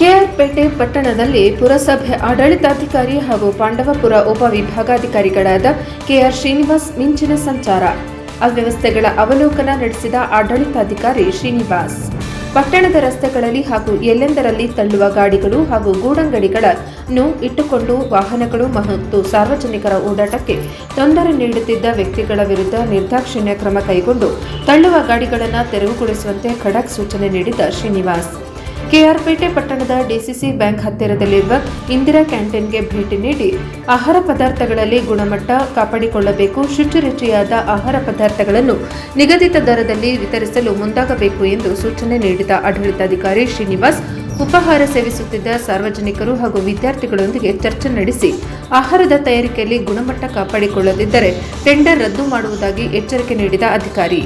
ಕೆಆರ್ಪೇಟೆ ಪಟ್ಟಣದಲ್ಲಿ ಪುರಸಭೆ ಆಡಳಿತಾಧಿಕಾರಿ ಹಾಗೂ ಪಾಂಡವಪುರ ಉಪವಿಭಾಗಾಧಿಕಾರಿಗಳಾದ ಕೆಆರ್ ಶ್ರೀನಿವಾಸ್ ಮಿಂಚಿನ ಸಂಚಾರ. ಅವ್ಯವಸ್ಥೆಗಳ ಅವಲೋಕನ ನಡೆಸಿದ ಆಡಳಿತಾಧಿಕಾರಿ ಶ್ರೀನಿವಾಸ್. ಪಟ್ಟಣದ ರಸ್ತೆಗಳಲ್ಲಿ ಹಾಗೂ ಎಲ್ಲೆಂದರಲ್ಲಿ ತಳ್ಳುವ ಗಾಡಿಗಳು ಹಾಗೂ ಗೂಡಂಗಡಿಗಳನ್ನು ಇಟ್ಟುಕೊಂಡು ವಾಹನಗಳು ಮತ್ತು ಸಾರ್ವಜನಿಕರ ಓಡಾಟಕ್ಕೆ ತೊಂದರೆ ನೀಡುತ್ತಿದ್ದ ವ್ಯಕ್ತಿಗಳ ವಿರುದ್ಧ ನಿರ್ದಾಕ್ಷಿಣ್ಯ ಕ್ರಮ ಕೈಗೊಂಡು ತಳ್ಳುವ ಗಾಡಿಗಳನ್ನು ತೆರವುಗೊಳಿಸುವಂತೆ ಖಡಕ್ ಸೂಚನೆ ನೀಡಿದ ಶ್ರೀನಿವಾಸ್. ಕೆಆರ್ಪೇಟೆ ಪಟ್ಟಣದ ಡಿಸಿಸಿ ಬ್ಯಾಂಕ್ ಹತ್ತಿರದಲ್ಲಿರುವ ಇಂದಿರಾ ಕ್ಯಾಂಟೀನ್ಗೆ ಭೇಟಿ ನೀಡಿ ಆಹಾರ ಪದಾರ್ಥಗಳಲ್ಲಿ ಗುಣಮಟ್ಟ ಕಾಪಾಡಿಕೊಳ್ಳಬೇಕು, ಶುಚಿರುಚಿಯಾದ ಆಹಾರ ಪದಾರ್ಥಗಳನ್ನು ನಿಗದಿತ ದರದಲ್ಲಿ ವಿತರಿಸಲು ಮುಂದಾಗಬೇಕು ಎಂದು ಸೂಚನೆ ನೀಡಿದ ಆಡಳಿತಾಧಿಕಾರಿ ಶ್ರೀನಿವಾಸ್, ಉಪಹಾರ ಸೇವಿಸುತ್ತಿದ್ದ ಸಾರ್ವಜನಿಕರು ಹಾಗೂ ವಿದ್ಯಾರ್ಥಿಗಳೊಂದಿಗೆ ಚರ್ಚೆ ನಡೆಸಿ ಆಹಾರದ ತಯಾರಿಕೆಯಲ್ಲಿ ಗುಣಮಟ್ಟ ಕಾಪಾಡಿಕೊಳ್ಳದಿದ್ದರೆ ಟೆಂಡರ್ ರದ್ದು ಮಾಡುವುದಾಗಿ ಎಚ್ಚರಿಕೆ ನೀಡಿದ ಅಧಿಕಾರಿ.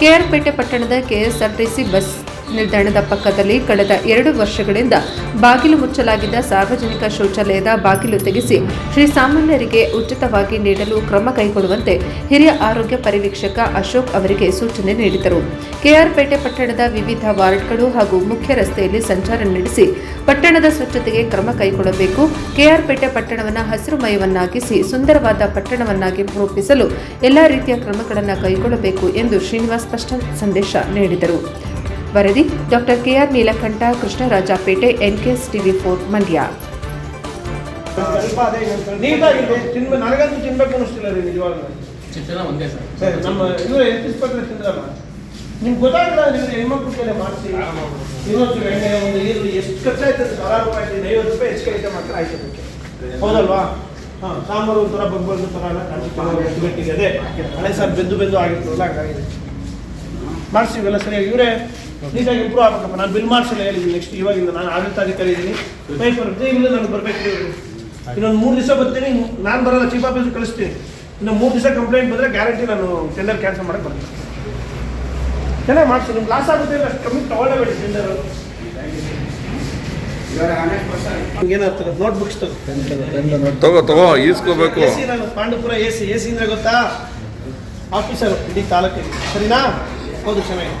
ಕೆಆರ್ಪೇಟೆ ಪಟ್ಟಣದ ಕೆಎಸ್ಆರ್ಟಿಸಿ ಬಸ್ ನಿಲ್ದಾಣದ ಪಕ್ಕದಲ್ಲಿ ಕಳೆದ ಎರಡು ವರ್ಷಗಳಿಂದ ಬಾಗಿಲು ಮುಚ್ಚಲಾಗಿದ್ದ ಸಾರ್ವಜನಿಕ ಶೌಚಾಲಯದ ಬಾಗಿಲು ತೆಗೆಸಿ ಶ್ರೀಸಾಮಾನ್ಯರಿಗೆ ಉಚಿತವಾಗಿ ನೀಡಲು ಕ್ರಮ ಕೈಗೊಳ್ಳುವಂತೆ ಹಿರಿಯ ಆರೋಗ್ಯ ಪರಿವೀಕ್ಷಕ ಅಶೋಕ್ ಅವರಿಗೆ ಸೂಚನೆ ನೀಡಿದರು. ಕೆಆರ್ಪೇಟೆ ಪಟ್ಟಣದ ವಿವಿಧ ವಾರ್ಡ್ಗಳು ಹಾಗೂ ಮುಖ್ಯ ರಸ್ತೆಯಲ್ಲಿ ಸಂಚಾರ ನಡೆಸಿ ಪಟ್ಟಣದ ಸ್ವಚ್ಛತೆಗೆ ಕ್ರಮ ಕೈಗೊಳ್ಳಬೇಕು. ಕೆಆರ್ಪೇಟೆ ಪಟ್ಟಣವನ್ನು ಹಸಿರುಮಯವನ್ನಾಗಿಸಿ ಸುಂದರವಾದ ಪಟ್ಟಣವನ್ನಾಗಿ ರೂಪಿಸಲು ಎಲ್ಲ ರೀತಿಯ ಕ್ರಮಗಳನ್ನು ಕೈಗೊಳ್ಳಬೇಕು ಎಂದು ಶ್ರೀನಿವಾಸ್ ಸ್ಪಷ್ಟ ಸಂದೇಶ ನೀಡಿದರು. ವರದಿ doctor KR Neelakanta Krishnarajpet NKS TV four Mandya. ನಿಮ್ಗೆ ಗೊತ್ತಾಗಲ್ಲ ನೀವು ಹೆಣ್ಮಕ್ಳು ಕೈಲಿ ಮಾಡಿಸಿ. ಇವತ್ತು ಎಣ್ಣೆ ಒಂದು ಈರುಳ್ಳಿ ಎಷ್ಟು ಖರ್ಚಾಯ್ತದೆ ಸಾವಿರಾರು ರೂಪಾಯಿ ಆಯ್ತು ಐವತ್ತು ರೂಪಾಯಿ ಹೆಚ್ಚಿಗೆ ಐತೆ ಮಾತ್ರ ಆಯ್ತು ಅದಕ್ಕೆ. ಹೌದಲ್ವಾ? ಹಾಂ ಸಾಂಬಾರು ಒಂಥರ ಬಗ್ಬಗ್ಗು ಥರ ಎಲ್ಲ ಗಟ್ಟಿಗೆ ಅದೇ. ಹಳೆ ಸರ್ ಬೆಂದು ಬೆಂದು ಆಗಿತ್ತು ಎಲ್ಲ ಹಂಗಾಗಿದೆ. ಮಾಡಿಸಿ ಇವೆಲ್ಲ ಸರಿಯಾಗಿ. ಇವರೇ ನೀಟಾಗಿ ಇಂಪ್ರೂವ್ ಆಗ್ಬೇಕಪ್ಪ. ನಾನು ಬಿಲ್ ಮಾಡಿಸಲ್ಲ ಹೇಳಿದ್ದೀನಿ ನೆಕ್ಸ್ಟ್ ಇವಾಗಿಂದ. ನಾನು ಆಡಳಿತಾಧಿಕಾರಿ ಇದ್ದೀನಿ ಪೇಪರ್ ಇಲ್ಲ ನನಗೆ ಬರಬೇಕು ಇನ್ನೊಂದು ಮೂರು ದಿವಸ ಬರ್ತೀನಿ. ನಾನು ಬರಲ್ಲ ಚೀಫ್ ಆಫೀಸ್ ಕಳಿಸ್ತೀನಿ. ಇನ್ನು ಮೂರು ದಿವಸ ಕಂಪ್ಲೇಂಟ್ ಬಂದರೆ ಗ್ಯಾರಂಟಿ ನಾನು ಟೆಂಡರ್ ಕ್ಯಾನ್ಸಲ್ ಮಾಡಕ್ಕೆ ಬರ್ತೀನಿ. ಚೆನ್ನಾಗಿ ಮಾಡಿಸಿ. ನಿಮ್ಗೆ ಲಾಸ್ ಆಗುತ್ತೆ ಇಲ್ಲ ಅಷ್ಟು ಕಮ್ಮಿ ತೊಗೊಳ್ಳೇಬೇಡಿ ಟೆಂಡರ್ ಏನಾಗ್ತದೆ? ನೋಟ್ ಬುಕ್ಸ್ ತಗೋ ತಗೋ ಈಸ್ಕೋಬೇಕು. Pandapura A C A C ಅಂದ್ರೆ ಗೊತ್ತಾ? ಆಫೀಸರ್ ಇಡೀ ತಾಲೂಕಿಗೆ. ಸರಿನಾ? ಹೌದು ಚೆನ್ನಾಗಿ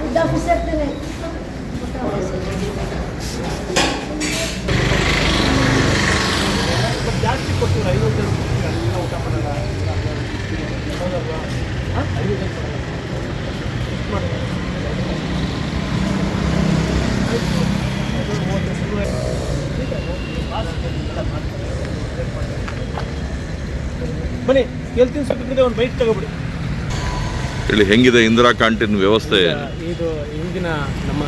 ಸ್ವಲ್ಪ ಜಾಸ್ತಿ ಕೊಡ್ತೀರ ಐವತ್ತು ಊಟ ಮಾಡಲ್ಲ ಹೌದಲ್ವಾ ಐವತ್ತು ಕೊಡಲ್ಲ ಬನ್ನಿ ಎಲ್ಲಿ ತಿನ್ಸಕ್ಕಿದೆ ಒಂದು ಬೈಕ್ ತಗೊಬಿಡಿ. ಇಲ್ಲಿ ಹೆಂಗಿದೆ ಇಂದಿರಾ ಕ್ಯಾಂಟೀನ್ ವ್ಯವಸ್ಥೆ? ಇದು ಹಿಂದಿನ ನಮ್ಮ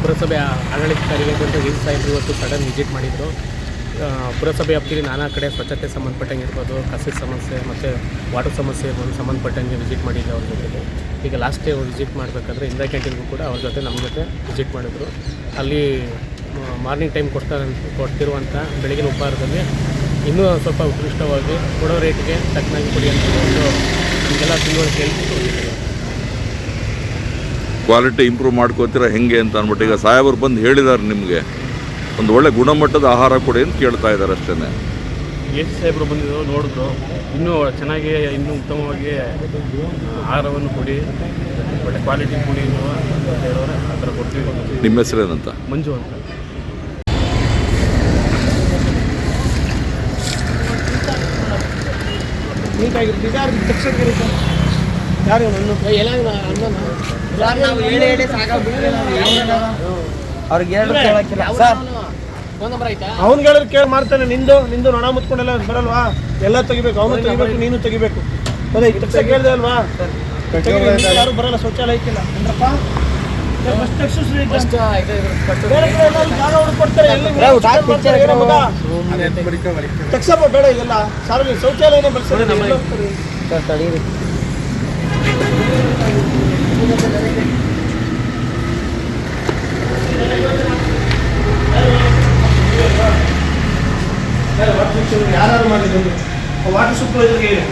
ಪುರಸಭೆ ಆಡಳಿತಾಧಿಕಾರಿಗಳು ಬಂದು ವಿ ಸಾಹೇಬರು ಇವತ್ತು ಸಡನ್ ವಿಸಿಟ್ ಮಾಡಿದರು. ಪುರಸಭೆ ವ್ಯಾಪ್ತಿಯಲ್ಲಿ ನಾನಾ ಕಡೆ ಸ್ವಚ್ಛತೆ ಸಂಬಂಧಪಟ್ಟಂಗೆ ಇರ್ಬೋದು ಕಸದ ಸಮಸ್ಯೆ ಮತ್ತು ವಾಟರ್ ಸಮಸ್ಯೆ ಸಂಬಂಧಪಟ್ಟಂಗೆ ವಿಸಿಟ್ ಮಾಡಿದ್ದೆ ಅವ್ರ ಜೊತೆಗೆ. ಈಗ ಲಾಸ್ಟ್ ಡೇ ವಿಸಿಟ್ ಮಾಡಬೇಕಾದ್ರೆ ಇಂದಿರಾ ಕ್ಯಾಂಟೀನ್ಗೂ ಕೂಡ ಅವ್ರ ಜೊತೆ ನಮ್ಮ ಜೊತೆ ವಿಸಿಟ್ ಮಾಡಿದ್ರು. ಅಲ್ಲಿ ಮಾರ್ನಿಂಗ್ ಟೈಮ್ ಕೊಡ್ತಾ ಕೊಡ್ತಿರುವಂಥ ಬೆಳಗಿನ ಉಪಹಾರದಲ್ಲಿ ಇನ್ನೂ ಸ್ವಲ್ಪ ಉತ್ಕೃಷ್ಟವಾಗಿ ಕೊಡೋ ರೇಟ್ಗೆ ತಕ್ಕನಾಗಿ ಕೊಡಿ ಅಂತ ಒಂದು ನಮಗೆಲ್ಲ ತಿಳುವಳಿಕೆ ಹೇಳ್ತಿದ್ದಾರೆ ಕ್ವಾಲಿಟಿ ಇಂಪ್ರೂವ್ ಮಾಡ್ಕೋತೀರಾ ಹೆಂಗೆ ಅಂತ ಅಂದ್ಬಿಟ್ಟು ಈಗ ಸಾಹೇಬರು ಬಂದು ಹೇಳಿದ್ದಾರೆ ನಿಮಗೆ. ಒಂದು ಒಳ್ಳೆ ಗುಣಮಟ್ಟದ ಆಹಾರ ಕೊಡಿ ಅಂತ ಕೇಳ್ತಾ ಇದ್ದಾರೆ ಅಷ್ಟೇ ಎಸ್ ಸಾಹೇಬರು ಬಂದಿದ್ರು ನೋಡಿದ್ರು. ಇನ್ನೂ ಚೆನ್ನಾಗಿ ಇನ್ನೂ ಉತ್ತಮವಾಗಿ ಆಹಾರವನ್ನು ಕೊಡಿ. ಒಳ್ಳೆ ಕ್ವಾಲಿಟಿ ಕೊಡಿ ಅಂತ ಹೇಳೋರೆ ಆ ಥರ ಕೊಡ್ತೀವಿ. ನಿಮ್ಮ ಹೆಸರೇನಂತ ಮಂಜು ಅಂತ. ನೀಟಾಗಿರುತ್ತೆ ಯಾರು ತಕ್ಷಣ ಯಾರು ಅವ್ರಿಗೆ ಕೇಳಕ್ಕಿಲ್ಲ. ಸರ್. ಅವ್ನು? ಹೇಳಿದ್ರೆ ಕೇಳಿ ಮಾಡ್ತಾನೆ. ನಿಂದು ನಿಂದು ನೊಣ ಮುತ್ಕೊಂಡೆಲ್ಲ ಬರಲ್ವಾ? ಎಲ್ಲ ತೆಗಿಬೇಕು ಅವನು ತೆಗಿಬೇಕು ನೀನು ತೆಗಿಬೇಕು. ಅದೇ ತಕ್ಷಣ ಕೇಳಿದೆ ಅಲ್ವಾ? ಯಾರು ಬರಲ್ಲ ಶೌಚಾಲಯ ಅಂದ್ರಪ್ಪ? ಫಸ್ಟ್ ತಕ್ಷಣ ಬೇಡ ಇದೆಲ್ಲ. ಸಾರ್ವಜನಿಕ ಶೌಚಾಲಯನೇ ಬಳಸ್ತಾರೆ ಎಲ್ಲಿ ಹೋಗ್ತಾರೆ? ಸರ್ ತಡೀರಿ ಯಾರು ಮಾಡಿದ್ರು ವಾಟರ್ ಸೂಪರ್ ನೀರು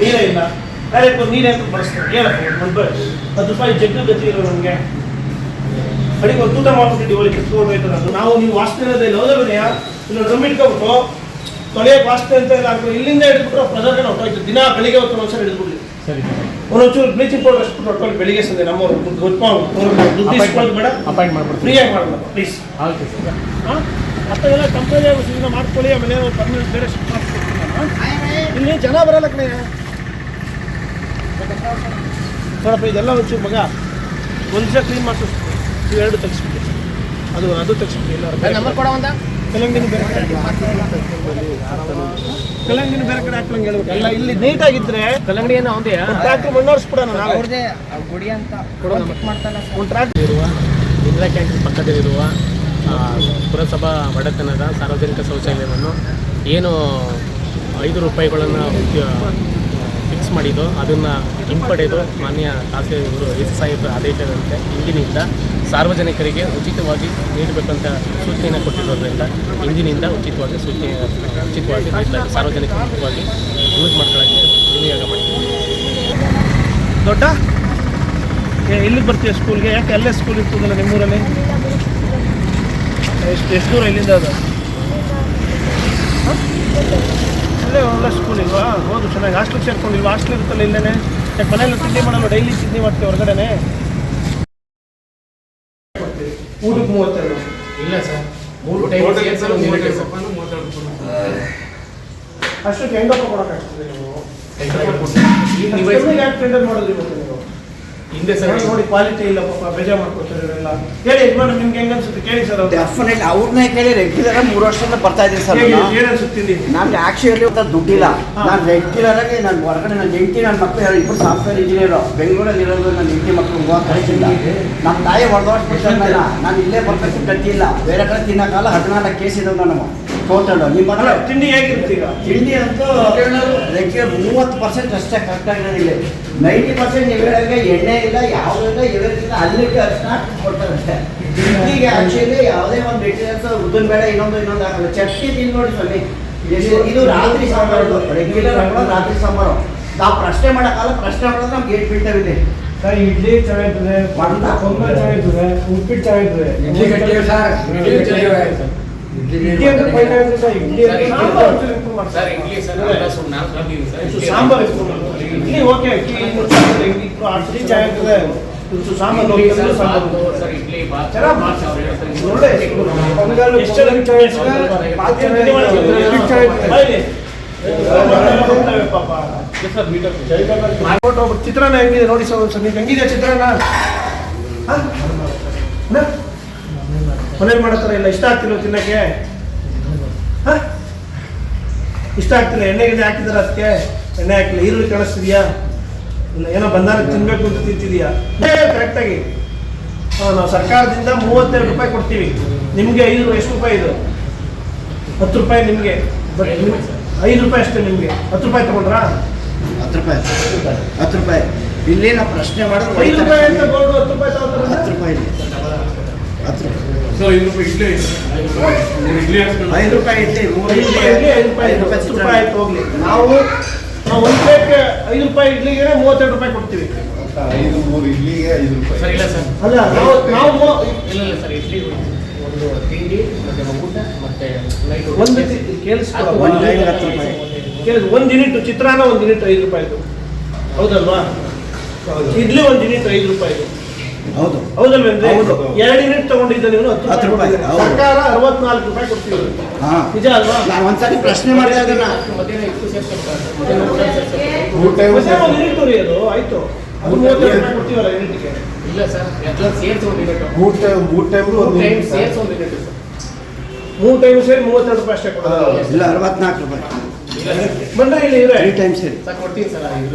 ನೀರು ಇಲ್ಲ ಡೈರೆಕ್ಟ್ ಬಳಸ್ತಾರೆ. ಏನಪ್ಪ ಹತ್ತು ರೂಪಾಯಿ ಜಗ್ಗು ಗತಿ ಇರೋ ನಮಗೆ ಅಡಿಗೆ ಒಂದು ತೂತ ಮಾಡ್ಬಿಟ್ಟಿದ್ದೀವಿ ಒಳ್ಳೆ ಕಿತ್ಕೊಂಡು ಅದು ನಾವು ನೀವು ವಾಸನೆ ಇರೋದೇ ಇಲ್ಲ ಹೌದಲ್ಲ ಇಲ್ಲ ಡ್ರಮ್ ಇಟ್ಕೊಬಿಟ್ಟು ತೊಳೆಯಕ್ಕೆ ವಾಸ್ತೆ ಅಂತ ಇಲ್ಲ ಅನ್ಕೊಂಡು ಇಲ್ಲಿಂದ ಹಿಡಿದ್ಬಿಟ್ರೆ ಪ್ರಜಾಗಣ ಹೊಟ್ಟೋಯ್ತು ದಿನ ಬೆಳಿಗ್ಗೆ ಹೊತ್ತು ಒಂದ್ಸರಿ ಹಿಡಿದ್ಬಿಡ್ಲಿ. ಸರಿ ಒಂದೊಂಚೂರು ಬ್ಲೀಚಿಂಗ್ ಪೌಡರ್ ಅಷ್ಟು ಹೊಟ್ಟೋಗಿ ಬೆಳಿಗ್ಗೆ ಸಂದೆ ನಮ್ಮವ್ರು ಗೊತ್ಕೊಂಡು ದುಡ್ಡು ಇಸ್ಕೊಳ್ಳೋದು ಬೇಡ. ಅಪಾಯಿಂಟ್ ಮಾಡ್ಬಿಡ್ತೀನಿ. ಫ್ರೀಯಾಗಿ ಮಾಡ್ಬೇಕು ಪ್ಲೀಸ್ ಓಕೆ ಸರ್ ಎಲ್ಲ ಕಂಪನಿ ಇದನ್ನ ಮಾಡ್ಕೊಳ್ಳಿ ಆಮೇಲೆ ಪರ್ಮನೆಂಟ್ ಬೇರೆ ಶಿಫ್ಟ್ ಮಾಡ್ಕೊಡ್ತೀನಿ. ಇಲ್ಲಿ ಜನ ಬರಲ್ಲ ಕಣೆ. ನೋಡಪ್ಪ ಇದೆಲ್ಲ ಒಂಚೂರು ಮಗ. ಒಂದು ಕ್ಲೀನ್ ಮಾಡಿಸ್ಬಿಟ್ಟು ಇವೆರಡು ತೆಗಿಸ್ಬಿಟ್ಟು ಅದು ಅದು ತೆಗಿಸ್ಬಿಟ್ಟು ಇಲ್ಲ ನಂಬರ್ ಕೊಡ ಒಂದ ಕಲ್ಲಂಗಿನ ಬೇರೆ ಕಡೆ ಬೇರೆ ಕಡೆ ಹಾಕ್ಲಂಗೆ ಹೇಳ್ಬೇಕು. ಎಲ್ಲ ಇಲ್ಲಿ ನೀಟಾಗಿದ್ರೆ ಕಲ್ಲಂಗಡಿ ಏನೋ ಒಂದೇ ಟ್ರ್ಯಾಕ್ಟರ್ ಮಣ್ಣೋರ್ಸ್ಬಿಡೋಣ ನಾವು. ಅವ್ರದೇ ಗುಡಿ ಅಂತ ಚೆಕ್ ಮಾಡ್ತಾನೆ ಒಂದು ಟ್ರ್ಯಾಕ್ಟರ್ ಇರುವ ಇಂದಿರಾ ಕ್ಯಾಂಟೀನ್ ಪಕ್ಕದಲ್ಲಿರುವ ಪುರಸಭಾ ಒಡೆತನದ ಸಾರ್ವಜನಿಕ ಶೌಚಾಲಯವನ್ನು ಏನು ಐದು ರೂಪಾಯಿಗಳನ್ನು ಫಿಕ್ಸ್ ಮಾಡಿದ್ದು, ಅದನ್ನು ಹಿಂಪಡೆದು ಮಾನ್ಯ ತಹಸೀಲ್ದಾರ್ ಎಸ್ ಸಾಹೇಬರ ಆದೇಶದಂತೆ ಇಂದಿನಿಂದ ಸಾರ್ವಜನಿಕರಿಗೆ ಉಚಿತವಾಗಿ ನೀಡಬೇಕಂತ ಸೂಚನೆಯನ್ನು ಕೊಟ್ಟಿರೋದ್ರಿಂದ ಇಂದಿನಿಂದ ಉಚಿತವಾಗಿ ಸೂಚನೆ, ಉಚಿತವಾಗಿ ಸಾರ್ವಜನಿಕ ಉಚಿತವಾಗಿ ಯೂಸ್ ಮಾಡ್ಕೊಳ್ಳೋಕ್ಕೆ ವಿನಿಯೋಗ ಮಾಡಿದ್ದೀವಿ ದೊಡ್ಡ? ಇಲ್ಲಿಗೆ ಬರ್ತೀವಿ ಸ್ಕೂಲ್ಗೆ? ಯಾಕೆ ಅಲ್ಲೇ ಸ್ಕೂಲ್ ಇರ್ತದಲ್ಲ ನಿಮ್ಮೂರಲ್ಲಿ? ಎಷ್ಟು ಎಷ್ಟು ದೂರ ಇಲ್ಲಿಂದ ಅದು? ಒಳ್ಳೆ ಸ್ಕೂಲ್ ಇಲ್ವಾ ಹೌದು ಚೆನ್ನಾಗಿ. ಹಾಸ್ಟೆಲ್ ಸೇರ್ಕೊಂಡಿಲ್ವಾ ಹಾಸ್ಟೆಲ್ ಇರುತ್ತಲ್ಲ ಇಲ್ಲೇನೆ? ಯಾಕೆ ಮನೇಲಿ ತಿಂಡಿ ಮಾಡಲ್ಲ ಡೈಲಿ ತಿಂಡಿ ಮಾಡ್ತೀವಿ ಹೊರಗಡೆನೆ. ಊಟಕ್ಕೆ ಮೂವತ್ತೆರಡು ಇಲ್ಲ ಸರ್ ಮೂರು ಅಷ್ಟಕ್ಕೆ ಹೆಂಗಪ್ಪ ಕೊಡೋಕ್ಕಾಗ್ತದೆ ನೀವು. ಯಾಕೆ ಟೆಂಡರ್ ಮಾಡೋದು ಇವತ್ತು ಹಿಂದೆ ಸರ್. ನೋಡಿ, ಕ್ವಾಲಿಟಿ ಇಲ್ಲ ಪಾಪ ಬೇಜಾರು ಮಾಡ್ಕೊತಾರೆ ಇವರೆಲ್ಲ. ಹೇಳಿ ಯಜಮಾನ ನಿಮ್ಗೆ ಹೆಂಗ ಅನ್ಸುತ್ತೆ? ಕೇಳಿ ಸರ್ ಅವ್ರು. ಡೆಫಿನೆಟ್ ಅವ್ರನ್ನೇ ಕೇಳಿ ರೆಗ್ಯುಲರ್ ಮೂರು ವರ್ಷದಿಂದ ಬರ್ತಾ ಇದ್ದೀನಿ ಸರ್. ಏನ್ ಅನ್ಸುತ್ತೆ ತಿಂಡಿ ನನ್ಗೆ ಆಕ್ಚುಲಿ ಅಂತ ದುಡ್ಡಿಲ್ಲ. ನಾನು ರೆಗ್ಯುಲರ್ ಆಗಿ ನಾನು ಹೊರಗಡೆ ನನ್ನ ಹೆಂಡತಿ ನನ್ನ ಮಕ್ಕಳು ಇಬ್ಬರು ಸಾಫ್ಟ್ವೇರ್ ಇಂಜಿನಿಯರ್ ಬೆಂಗಳೂರಲ್ಲಿ ಇರೋದು ನನ್ನ ಹೆಂಡತಿ ಮಕ್ಕಳು ಗೋವಾ ಕಳಿಸಿಲ್ಲ ನಮ್ಮ ತಾಯಿ ಹೊಡೆದ ನಾನು ಇಲ್ಲೇ ಬರ್ಬೇಕು ಗತಿ ಇಲ್ಲ. ಬೇರೆ ಕಡೆ ತಿನ್ನೋಕಾಲ ಹದಿನಾಲ್ಕು ಕೇಸ್ ಇದಾವೆ ನಾನು ಟೋಟಲ್ ನಿಮ್ಮ ಅಲ್ಲ ಹತ್ರ ತಿಂಡಿ ಹೇಗಿರುತ್ತೆ ಈಗ? ತಿಂಡಿ ಅಂತೂ ಅದಕ್ಕೆ ಮೂವತ್ತು ಪರ್ಸೆಂಟ್ ಅಷ್ಟೇ ಕರೆಕ್ಟ್ ಆಗಿರೋದಿಲ್ಲ ನೈಂಟಿ ಪರ್ಸೆಂಟ್ ನೀವು ಹೇಳೋಂಗೆ ಎಣ್ಣೆ ಇಲ್ಲ ಯಾವುದೂ ಇಲ್ಲ ಇವರಿಗಿಲ್ಲ ಅಲ್ಲಿಗೆ ಅರ್ಶನ ಕೊಡ್ತಾರೆ ಅಷ್ಟೇ. ತಿಂಡಿಗೆ ಆಕ್ಚುಲಿ ಯಾವುದೇ ಒಂದು ಮೆಟೀರಿಯಲ್ಸ್ ಉದ್ದಿನ ಬೇಡ ಇನ್ನೊಂದು ಇನ್ನೊಂದು ಹಾಕಲ್ಲ. ಚಟ್ನಿ ತಿಂದು ನೋಡಿ ಸ್ವಾಮಿ. ಇದು ರಾತ್ರಿ ಸಾಂಬಾರು. ರೆಗ್ಯುಲರ್ ಆಗೋ ರಾತ್ರಿ ಸಾಂಬಾರು. ನಾವು ಪ್ರಶ್ನೆ ಮಾಡೋಕ್ಕಲ್ಲ ಪ್ರಶ್ನೆ ಮಾಡೋದು ನಮ್ಗೆ ಏಟ್ ಇದೆ. ಸರ್ ಇಡ್ಲಿ ಚೆನ್ನಾಗಿರ್ತದೆ? ಪೊಂಗಲ್ ಚೆನ್ನಾಗಿರ್ತದೆ ಉಪ್ಪಿಟ್ಟು ಚೆನ್ನಾಗಿರ್ತದೆ. ಸಾಂಬಾರ್ ಇಡ್ಲಿ. ಓಕೆ ಆಡ್ಸಿ ಚೆನ್ನಾಗಿರ್ತದೆ ಒಂಚೂರು ಸಾಂಬಾರು ಚಿತ್ರಾನ್ನ ಹೆಂಗಿದೆ? ನೋಡಿ ಸರ್ ನೀವು ಹೆಂಗಿದೆ ಚಿತ್ರಾನ್ನ? ಹ? ಮಾಡೋ ಮನೇಲಿ ಮಾಡತ್ತಾರ ಇಲ್ಲ ಇಷ್ಟ ಆಗ್ತಿಲ್ಲ ತಿನ್ನಕ್ಕೆ? ಹಾಂ? ಇಷ್ಟ ಆಗ್ತಿಲ್ಲ ಎಣ್ಣೆ ಗಿಣ್ಣೆ ಹಾಕಿದಾರೆ ಅದಕ್ಕೆ? ಎಣ್ಣೆ ಹಾಕಿಲ್ಲ ಈರುಳ್ಳಿ ಕಾಣಿಸ್ತಿದ್ಯಾ? ಇಲ್ಲ ಏನೋ ಬಂದಾಗ ತಿನ್ನಬೇಕು ಅಂತ ತಿಂತಿದ್ಯಾ ಕರೆಕ್ಟಾಗಿ ನಾವು ಸರ್ಕಾರದಿಂದ ಮೂವತ್ತೆರಡು ರೂಪಾಯಿ ಕೊಡ್ತೀವಿ. ನಿಮಗೆ ಐದು ಎಷ್ಟು ರೂಪಾಯಿ ಇದು? ಹತ್ತು ರೂಪಾಯಿ ನಿಮಗೆ. ಬಟ್ ಐದು ರೂಪಾಯಿ ಅಷ್ಟೇ ನಿಮಗೆ. ಹತ್ತು ರೂಪಾಯಿ ತಗೊಂಡ್ರಾ? ಹತ್ತು ರೂಪಾಯಿ ಹತ್ತು ರೂಪಾಯಿ. ಇಲ್ಲಿ ನಾವು ಪ್ರಶ್ನೆ ಮಾಡಿದ್ರೆ ಐದು ರೂಪಾಯಿ ಅಂತ ಗೋಲ್ಡ್ ಹತ್ತು ರೂಪಾಯಿ ಹತ್ತು ರೂಪಾಯಿ ಹತ್ತು ರೂಪಾಯಿ. ಐದು ರೂಪಾಯಿ ಇಡ್ಲಿ ಮೂರು ಐದು ಇಡ್ಲಿ ರೂಪಾಯಿ ಐದು ರೂಪಾಯಿ ಐದು ರೂಪಾಯಿ ಹತ್ತು ರೂಪಾಯಿ ಚಿತ್ರಾನ್ನ. ಹೋಗ್ಲಿ. ನಾವು ನಾವು ಒಂದು ಪ್ಲೇಟ್ಗೆ ಐದು ರೂಪಾಯಿ ಇಡ್ಲಿಗೆ ಮೂವತ್ತೆರಡು ರೂಪಾಯಿ ಕೊಡ್ತೀವಿ. ಐದು ಮೂರು ಇಡ್ಲಿಗೆ ಐದು ರೂಪಾಯಿ. ಸರಿ ಇಲ್ಲ ಸರ್. ಅಲ್ಲ ನಾವು ನಾವು ಇಲ್ಲ ಇಲ್ಲ ಸರ್ ಇಡ್ಲಿ ಒಂದು ತಿಂಡಿ ಮತ್ತೆ ಊಟ ಮತ್ತೆ ನೈಟ್ ಒಂದು ಕೇಳಿಸ್ಕೊ ಒಂದು ಹತ್ತು ರೂಪಾಯಿ. ಕೇಳಿಸ್ ಒಂದು ಯೂನಿಟ್ ಚಿತ್ರಾನ್ನ ಒಂದು ಯೂನಿಟ್ ಐದು ರೂಪಾಯಿದು ಹೌದಲ್ವಾ? ಇಡ್ಲಿ ಒಂದು ಯೂನಿಟ್ ಐದು ರೂಪಾಯಿದು ಹೌದು. ಹೌದಲ್ವೇನ್ರಿ? ಹೌದು. ಎರಡು ಯೂನಿಟ್ ತಗೊಂಡಿದ್ದ ನೀವು ಹತ್ತು ಹತ್ತು ರೂಪಾಯಿ. ಹೌದು. ಸರ್ಕಾರ ಅರವತ್ನಾಲ್ಕು ರೂಪಾಯಿ ಕೊಡ್ತೀವಿ ಹಾ. ನಿಜ ಅಲ್ವಾ? ನಾನು ಒಂದ್ಸತಿ ಪ್ರಶ್ನೆ ಮಾಡಿದೆ ಅದನ್ನ. ಮೂರು ಟೈಮ್ ಮತ್ತೆ ಒಂದು ಯೂನಿಟ್ ಅದು ಆಯ್ತು. ಅದು. ಮೂವತ್ತೆರಡು ರೂಪಾಯಿ ಕೊಡ್ತೀವಲ್ಲ ಯೂನಿಟ್ಗೆ ಮೂರು ಟೈಮ್ ಮೂರು ಟೈಮ್ ಮೂರು ಟೈಮ್ ಸೇರ್ಸಿ ಸರ್. ಮೂರು ಟೈಮ್ ಸೇರಿ ಮೂವತ್ತೆರಡು ರೂಪಾಯಿ ಅಷ್ಟೇ ಕೊಡೋದು. ಇಲ್ಲ ಅರವತ್ನಾಲ್ಕು ರೂಪಾಯಿ. ಬಂದ್ರೆ ಇಲ್ಲಿ ಇವ್ರೆ. ತ್ರೀ ಟೈಮ್ ಸೇರಿ. ಸರ್ ಕೊಡ್ತೀನಿ ಸರ್ ಇದು